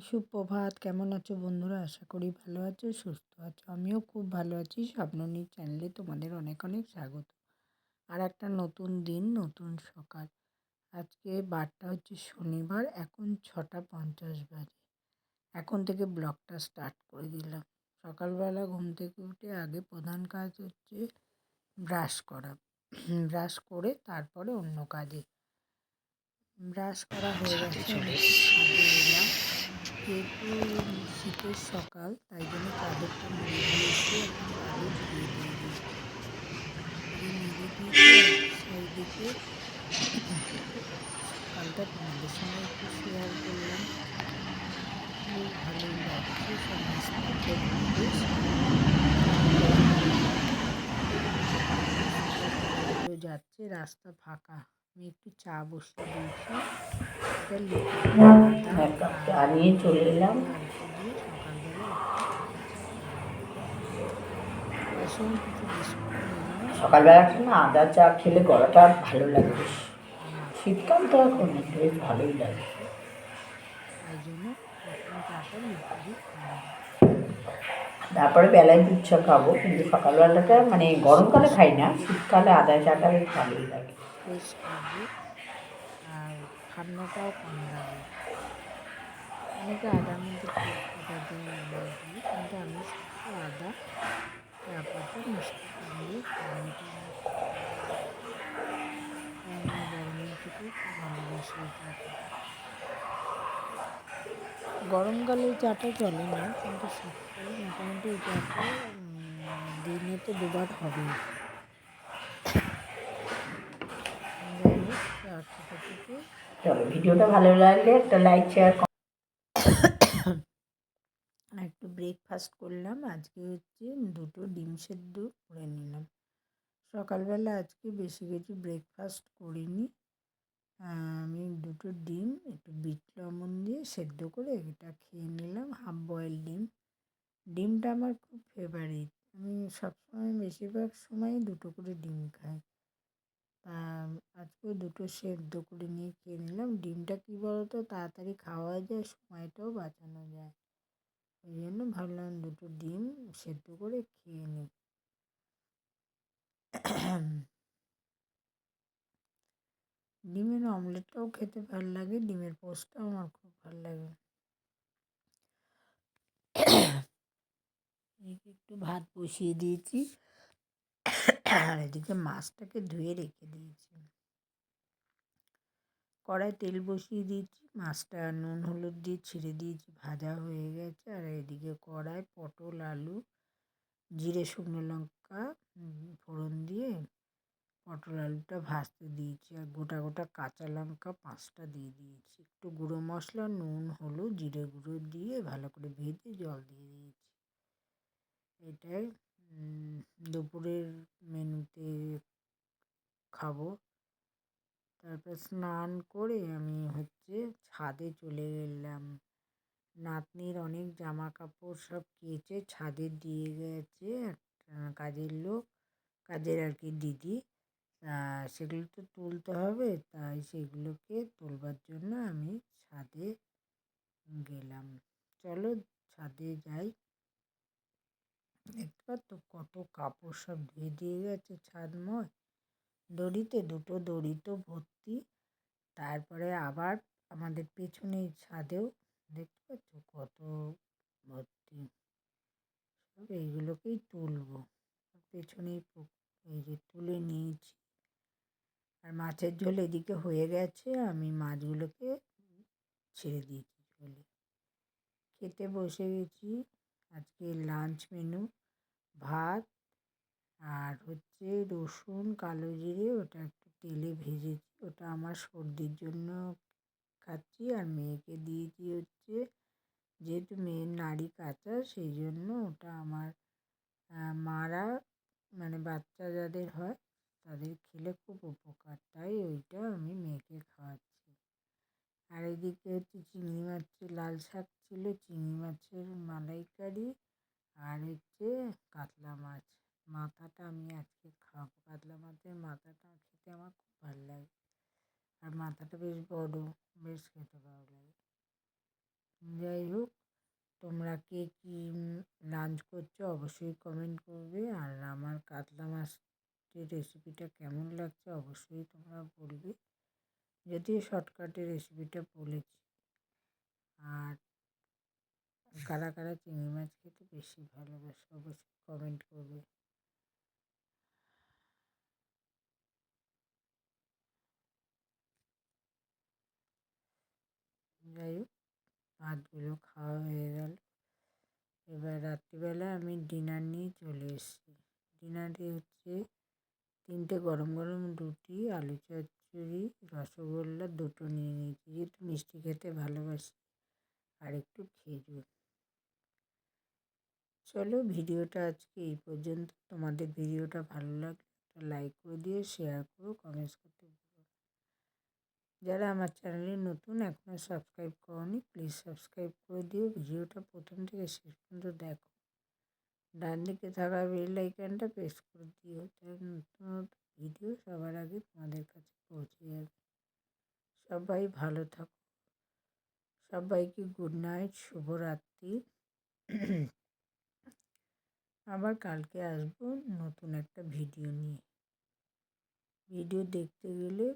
সুপ্রভাত কেমন আছো বন্ধুরা? আশা করি ভালো আছো সুস্থ আছো। আমিও খুব ভালো আছি। স্বপ্ননীর চ্যানেলে তোমাদের অনেক অনেক স্বাগত। আর একটা নতুন দিন নতুন সকাল। আজকে বারটা হচ্ছে শনিবার এখন ছটা পঞ্চাশ বাজে। এখন থেকে ব্লগটা স্টার্ট করে দিলাম। সকালবেলা ঘুম থেকে উঠে আগে প্রধান কাজ হচ্ছে ব্রাশ করা। ব্রাশ করে তারপরে অন্য কাজে। ব্রাশ করা হয়ে গেছে। যেহেতু শীতের সকাল, তাই জন্য চাদরটা মুড়ে দিয়েছি এখন চাদর ধুয়ে দিয়ে দিয়েছি। চারিদিকে সকালটা তোমাদের সঙ্গে একটু শেয়ার করলাম। খুব ভালোই লাগছে সমস্ত যাচ্ছে, রাস্তা ফাঁকা। আমি একটু চা বসিয়ে দিয়েছি। নিয়ে চলে এলাম। সকালবেলা না আদা চা খেলে গলাটা ভালো লাগে। বেশ শীতকাল তো এখন বেশ ভালোই লাগে। তারপরে বেলায় দুধ চা খাব, কিন্তু সকালবেলাটা মানে গরমকালে খাই না, শীতকালে আদা চাটা বেশ ভালোই লাগে। ভালোবাসি গরমকালে চাটা চলে না কিন্তু শীতকালে মোটামুটি এই চাটা দিনে তো দুবার হবেই চলো ভিডিওটা ভালো লাগলে একটা লাইক শেয়ার একটু ব্রেকফাস্ট করলাম আজকে হচ্ছে দুটো ডিম সেদ্ধ করে নিলাম। সকালবেলা আজকে বেশি কিছু ব্রেকফাস্ট করিনি। আমি দুটো ডিম, একটু বিট লবণ দিয়ে সেদ্ধ করে এটা খেয়ে নিলাম, হাফ বয়েল ডিম। ডিমটা আমার খুব ফেভারিট আমি সবসময় বেশিরভাগ সময় দুটো করে ডিম খাই। তা আজকেও দুটো সেদ্ধ করে নিয়ে খেয়ে নিলাম। ডিমটা কী বলতো, তাড়াতাড়ি খাওয়া যায়, সময়টাও বাঁচানো যায়। ওই জন্য ভাবলাম দুটো ডিম সেদ্ধ করে খেয়ে নিই। ডিমের অমলেটটাও খেতে ভালো লাগে, ডিমের পোস্টটাও আমার খুব ভালো লাগে। একটু ভাত বসিয়ে দিয়েছি, আর এদিকে মাছটাকে ধুয়ে রেখে দিয়েছি। কড়াই তেল বসিয়ে দিয়েছি, মাছটা নুন, হলুদ দিয়ে ছিঁড়ে দিয়েছি, ভাজা হয়ে গেছে। আর এদিকে কড়াই, পটল, আলু, জিরে, শুকনো লঙ্কা ফোড়ন দিয়ে পটল আলুটা ভাজতে দিয়েছি আর গোটা গোটা কাঁচা লঙ্কা পাঁচটা দিয়ে দিয়েছি। একটু গুঁড়ো মশলা, নুন, হলুদ, জিরে গুঁড়ো দিয়ে ভালো করে ভেজে জল দিয়ে দিয়েছি। এটাই দুপুরের মেনুতে খাব। তারপর স্নান করে আমি হচ্ছে ছাদে চলে গেলাম নাতনির অনেক জামা কাপড় সব কেচে ছাদে দিয়ে গেছে। একটা কাজের লোক, কাজের আর কি দিদি। সেগুলো তো তুলতে হবে। তাই সেগুলোকে তোলবার জন্য আমি ছাদে গেলাম। চলো ছাদে যাই। দেখতে পাচ্ছ কত কাপড় সব ধুয়ে দিয়ে গেছে ছাদময় দড়িতে, দুটো দড়ি তো ভর্তি। তারপরে আবার আমাদের পেছনের ছাদেও দেখতে পাচ্ছ কত ভর্তি সব এইগুলোকেই তুলবো পেছনেই এই যে তুলে নিয়েছি আর মাছের ঝোল এদিকে হয়ে গেছে, আমি মাছগুলোকে ছেড়ে দিয়েছি ঝোলে। খেতে বসে গেছি। আজকে লাঞ্চ মেনু ভাত আর হচ্ছে রসুন, কালো জিরে, ওটা একটু তেলে ভেজেছি। ওটা আমার সর্দির জন্য খাচ্ছি আর মেয়েকে দিয়েছি হচ্ছে, যেহেতু মেয়ের নাড়ি কাঁচা, সেই জন্য ওটা আমার মারা মানে বাচ্চা যাদের হয় তাদের খেলে খুব উপকার। তাই ওইটা আমি মেয়েকে খাওয়াচ্ছি। আর এদিকে হচ্ছে চিংড়ি মাছের লাল শাক ছিল, চিংড়ি মাছের মালাইকারি আর হচ্ছে কাতলা মাছ। মাথাটা আমি আজকে খাব কাতলা মাছের মাথাটা খেতে আমার খুব ভালো লাগে। আর মাথাটা বেশ বড়, বেশ খেতে ভালো লাগে। যাই হোক, তোমরা কে কী লাঞ্চ করছ অবশ্যই কমেন্ট করবে। আর আমার কাতলা মাছের রেসিপিটা কেমন লাগছে অবশ্যই তোমরা বলবে। যদিও শর্টকাটে রেসিপিটা বলেছি। আর কারা কারা চিংড়ি মাছ খেতে বেশি ভালোবাসে অবশ্যই কমেন্ট করবে। যাই হোক, ভাতগুলো খাওয়া হয়ে গেল। এবার রাত্রিবেলা আমি ডিনার নিয়ে চলে এসেছি। ডিনারে হচ্ছে তিনটে গরম গরম রুটি, আলু চচ্চড়ি, রসগোল্লা দুটো নিয়ে নিয়েছি। যেহেতু মিষ্টি খেতে ভালোবাসি, আর একটু খেজুর। চলো ভিডিওটা আজকে এই পর্যন্ত। তোমাদের ভিডিওটা ভালো লাগলে একটা লাইক করে দিও শেয়ার করো কমেন্টস করতে ভুলো যারা আমার চ্যানেলে নতুন এখনও সাবস্ক্রাইব করনি প্লিজ সাবস্ক্রাইব করে দিও। ভিডিওটা প্রথম থেকে শেষ পর্যন্ত দেখো। ডান দিকে থাকা বেল আইকনটা প্রেস করে দিও। তাহলে নতুন নতুন ভিডিও সবার আগে তোমাদের কাছে পৌঁছে যাবে। সবাই ভালো থাকো। সবাইকে গুড নাইট শুভরাত্রি। আবার কালকে আসব নতুন একটা ভিডিও নিয়ে। ভিডিও দেখতে গেলে